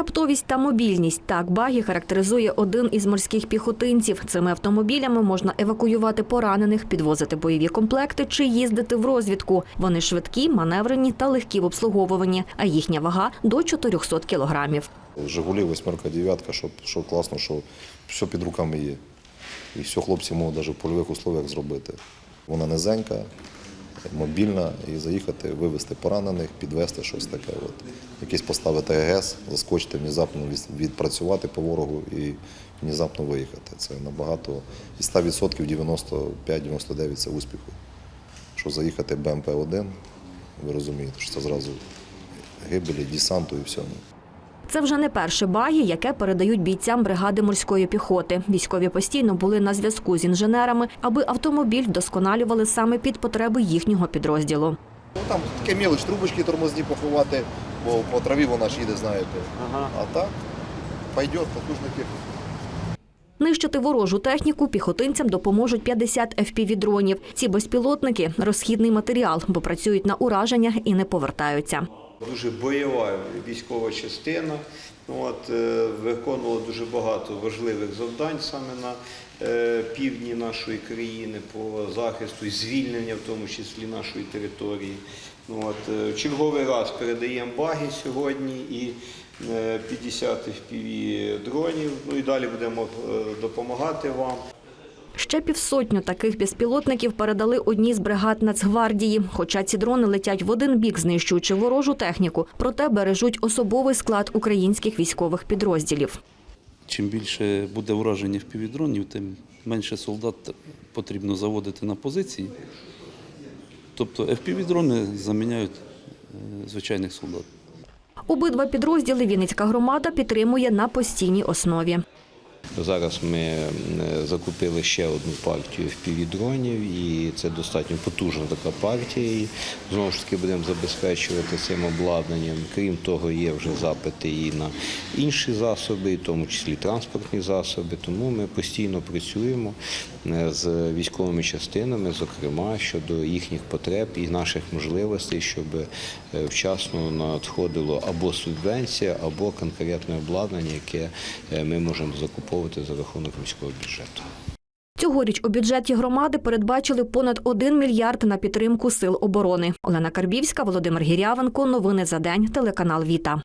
Раптовість та мобільність так багі характеризує один із морських піхотинців. Цими автомобілями можна евакуювати поранених, підвозити бойові комплекти чи їздити в розвідку. Вони швидкі, маневрені та легкі в обслуговуванні, а їхня вага до 400 кілограмів. Жигулі, восьмерка, дев'ятка, що, що класно, що все під руками є. І все хлопці можуть навіть в польових условиях зробити. Вона низенька, мобільна, і заїхати, вивезти поранених, підвезти щось таке. От. Якийсь поставити ГГС, заскочити, внезапно відпрацювати по ворогу і внезапно виїхати. Це набагато і 100% 95-99 це успіху. Що заїхати БМП-1, ви розумієте, що це зразу гибелі, десанту і всьому. Це вже не перше багі, яке передають бійцям бригади морської піхоти. Військові постійно були на зв'язку з інженерами, аби автомобіль вдосконалювали саме під потреби їхнього підрозділу. Ну там таке мілоч, трубочки тормозні поховати, бо по траві вона ж їде, знаєте. А так, пойде, потужна техніка. Нищити ворожу техніку піхотинцям допоможуть 50 FPV-дронів. Ці безпілотники – розхідний матеріал, бо працюють на ураженнях і не повертаються. Дуже бойова військова частина. От, е, виконувала дуже багато важливих завдань саме на е, півдні нашої країни по захисту і звільнення, в тому числі нашої території. От, е, черговий раз передаємо баги сьогодні і е, 50 FPV дронів. Ну і далі будемо допомагати вам. Ще півсотню таких безпілотників передали одній з бригад Нацгвардії. Хоча ці дрони летять в один бік, знищуючи ворожу техніку, проте бережуть особовий склад українських військових підрозділів. Чим більше буде ураження впівдронів, тим менше солдат потрібно заводити на позиції. Тобто FPV-дрони заміняють е, звичайних солдат. Обидва підрозділи Вінницька громада підтримує на постійній основі. Зараз ми закупили ще одну партію впівдронів, і це достатньо потужна така партія. І знову ж таки будемо забезпечувати цим обладнанням. Крім того, є вже запити і на інші засоби, в тому числі транспортні засоби. Тому ми постійно працюємо е, з військовими частинами, зокрема щодо їхніх потреб і наших можливостей, щоб е, вчасно надходило або субвенція, або конкретне обладнання, яке е, ми можемо закуповувати за рахунок міського бюджету. Цьогоріч у бюджеті громади передбачили понад 1 мільярд на підтримку сил оборони. Олена Карбівська, Володимир Гірявенко. Новини за день. Телеканал Віта.